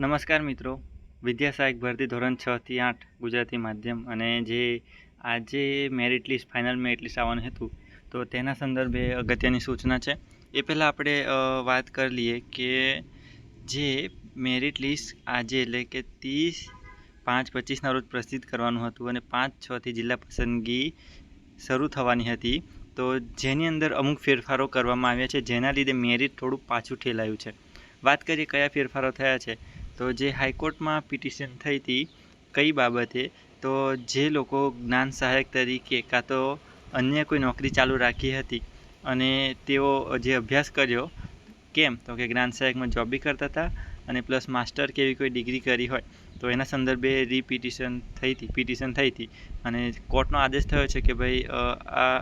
નમસ્કાર મિત્રો. વિદ્યા સહાયક ભરતી ધોરણ છ થી આઠ ગુજરાતી માધ્યમ અને જે આજે merit list final merit list આવવાનું હતું, તો તેના સંદર્ભે અગત્યની સૂચના છે. એ પહેલાં આપણે વાત કરી લઈએ કે જે મેરિટ લિસ્ટ આજે એટલે કે ત્રીસ પાંચ પચીસના રોજ પ્રસિદ્ધ કરવાનું હતું અને પાંચ છથી જિલ્લા પસંદગી શરૂ થવાની હતી, તો જેની અંદર અમુક ફેરફારો કરવામાં આવ્યા છે, જેના લીધે મેરિટ થોડું પાછું ઠેલાયું છે. વાત કરીએ કયા ફેરફારો થયા છે? તો જે હાઈકોર્ટમાં પિટિશન થઈ હતી કઈ બાબતે, તો જે લોકો જ્ઞાન સહાયક તરીકે કાં તો અન્ય કોઈ નોકરી ચાલુ રાખી હતી અને તેઓ જે અભ્યાસ કર્યો, કેમ? તો કે જ્ઞાન સહાયકમાં જોબ બી કરતા હતા અને પ્લસ માસ્ટર કે એવી કોઈ ડિગ્રી કરી હોય, તો એના સંદર્ભે રીપિટિશન થઈ હતી, પિટિશન થઈ હતી. અને કોર્ટનો આદેશ થયો છે કે ભાઈ આ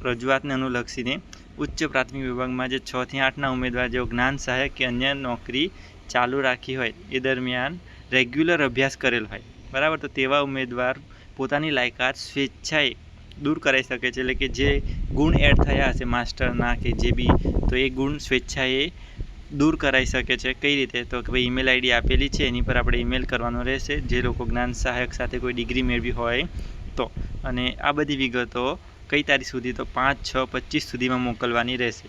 રજૂઆતને અનુલક્ષીને ઉચ્ચ પ્રાથમિક વિભાગમાં જે છ થી આઠના ઉમેદવાર જેઓ જ્ઞાન સહાયક કે અન્ય નોકરી ચાલુ રાખી હોય, એ દરમિયાન રેગ્યુલર અભ્યાસ કરેલ હોય. બરાબર? તો તેવા ઉમેદવાર પોતાની લાયકાત સ્વેચ્છાએ દૂર કરાવી શકે છે. એટલે કે જે ગુણ એડ થયા હશે માસ્ટરના કે જે બી, તો એ ગુણ સ્વેચ્છાએ દૂર કરાવી શકે છે. કઈ રીતે? તો કે ભાઈ ઈમેલ આઈડી આપેલી છે, એની પર આપણે ઈમેલ કરવાનો રહેશે. જે લોકો જ્ઞાન સહાયક સાથે કોઈ ડિગ્રી મેળવી હોય, તો. અને આ બધી વિગતો કઈ તારીખ સુધી? તો પાંચ, છ, પચીસ સુધીમાં મોકલવાની રહેશે.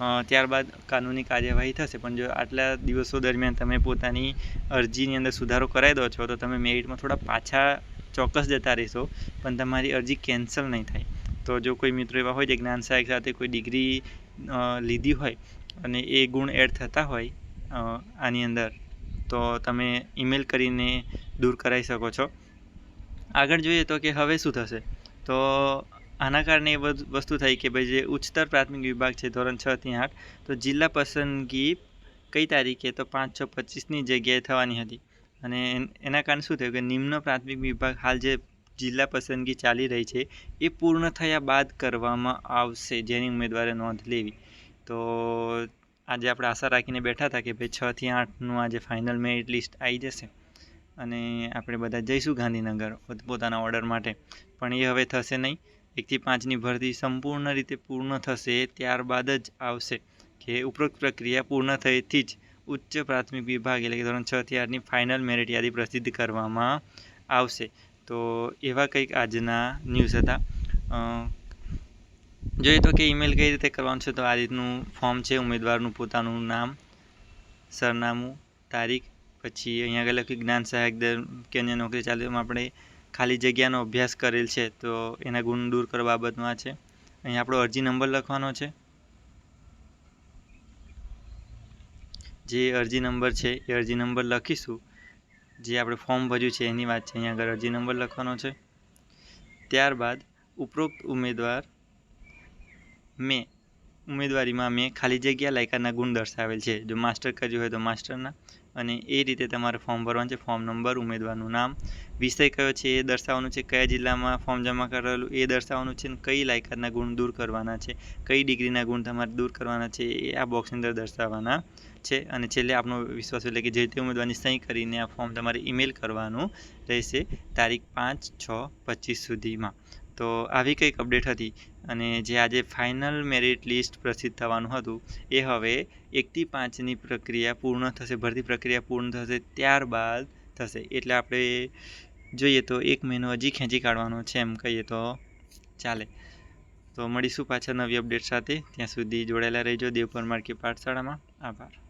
ત્યારબાદ કાનૂની કાર્યવાહી થશે. પણ જો આટલા દિવસો દરમિયાન તમે પોતાની અરજીની અંદર સુધારો કરાવી દો છો, તો તમે મેરિટમાં થોડા પાછા ચોક્કસ જતા રહેશો, પણ તમારી અરજી કેન્સલ નહીં થાય. તો જો કોઈ મિત્રો એવા હોય જે જ્ઞાન સહાયક સાથે કોઈ ડિગ્રી લીધી હોય અને એ ગુણ એડ થતા હોય આની અંદર, તો તમે ઈમેલ કરીને દૂર કરાવી શકો છો. આગળ જોઈએ તો કે હવે શું થશે? તો આના કારણે એ વસ્તુ થઈ કે ભાઈ જે ઉચ્ચતર પ્રાથમિક વિભાગ છે, ધોરણ છ થી આઠ, તો જિલ્લા પસંદગી કઈ તારીખે? તો પાંચ, છ, પચીસની જગ્યાએ થવાની હતી. અને એના કારણે શું થયું કે નિમ્ન પ્રાથમિક વિભાગ હાલ જે જિલ્લા પસંદગી ચાલી રહી છે, એ પૂર્ણ થયા બાદ કરવામાં આવશે, જેની ઉમેદવારે નોંધ લેવી. તો આજે આપણે આશા રાખીને બેઠા હતા કે ભાઈ છ થી આઠનું આજે ફાઇનલ મેરિટ લિસ્ટ આવી જશે. અને આપણે બધા જઈશું ગાંધીનગર પોત- પોતાના ઓર્ડર માટે. પણ એ હવે થશે નહીં. એકથી પાંચની ભરતી સંપૂર્ણ રીતે પૂર્ણ થશે ત્યારબાદ જ આવશે કે ઉપરોક્ત પ્રક્રિયા પૂર્ણ થયેથી જ ઉચ્ચ પ્રાથમિક વિભાગ એટલે કે ધોરણ છ થી આઠની ફાઇનલ મેરિટ યાદી પ્રસિદ્ધ કરવામાં આવશે. તો એવા કંઈક આજના ન્યૂઝ હતા. જોઈએ તો કે ઈમેલ કઈ રીતે કરવાનું છે તો આ રીતનું ફોર્મ છે, ઉમેદવારનું પોતાનું નામ, સરનામું, તારીખ, પછી અહીંયા આગળ લખ્યું જ્ઞાન સહાયક દર કે અન્ય નોકરી ચાલુ આપણે ખાલી જગ્યાનો અભ્યાસ કરેલ છે, તો એના ગુણ દૂર કરવા બાબતમાં છે. અહીં આપણો અરજી નંબર લખવાનો છે. જે અરજી નંબર છે, એ અરજી નંબર લખીશું. જે આપણે ફોર્મ ભર્યું છે, એની વાત છે અહીંયા આગળ અરજી નંબર લખવાનો છે. ત્યારબાદ ઉપરોક્ત ઉમેદવાર મેં ઉમેદવારીમાં મેં ખાલી જગ્યા લાયકાતના ગુણ દર્શાવેલ છે. જો માસ્ટર કર્યું હોય તો માસ્ટરના અને એ રીતે તમારે ફોર્મ ભરવાનું છે. ફોર્મ નંબર, ઉમેદવારનું નામ, વિષય કયો છે, એ દર્શાવવાનું છે. કયા જિલ્લામાં ફોર્મ જમા કરેલું, એ દર્શાવવાનું છે અને કઈ લાયકાતના ગુણ દૂર કરવાના છે. કઈ ડિગ્રીના ગુણ તમારે દૂર કરવાના છે, એ આ બોક્સની અંદર દર્શાવવાના છે. અને છેલ્લે આપનો વિશ્વાસ એટલે કે જે તે ઉમેદવારની સહી કરીને આ ફોર્મ તમારે ઈમેલ કરવાનું રહેશે તારીખ પાંચ છ પચીસ સુધીમાં. તો આવી કંઈક અપડેટ હતી અને જે આજે ફાઇનલ મેરિટ લિસ્ટ પ્રસિદ્ધ થવાનું હતું, એ હવે એકથી પાંચની પ્રક્રિયા પૂર્ણ થશે, ભરતી પ્રક્રિયા પૂર્ણ થશે, ત્યારબાદ થશે. એટલે આપણે જોઈએ તો એક મહિનો હજી ખેંચી કાઢવાનો છે એમ કહીએ તો ચાલે. તો મળીશું પાછા નવી અપડેટ સાથે. ત્યાં સુધી જોડાયેલા રહેજો. દેવ પરમાર પાઠશાળામાં. આભાર.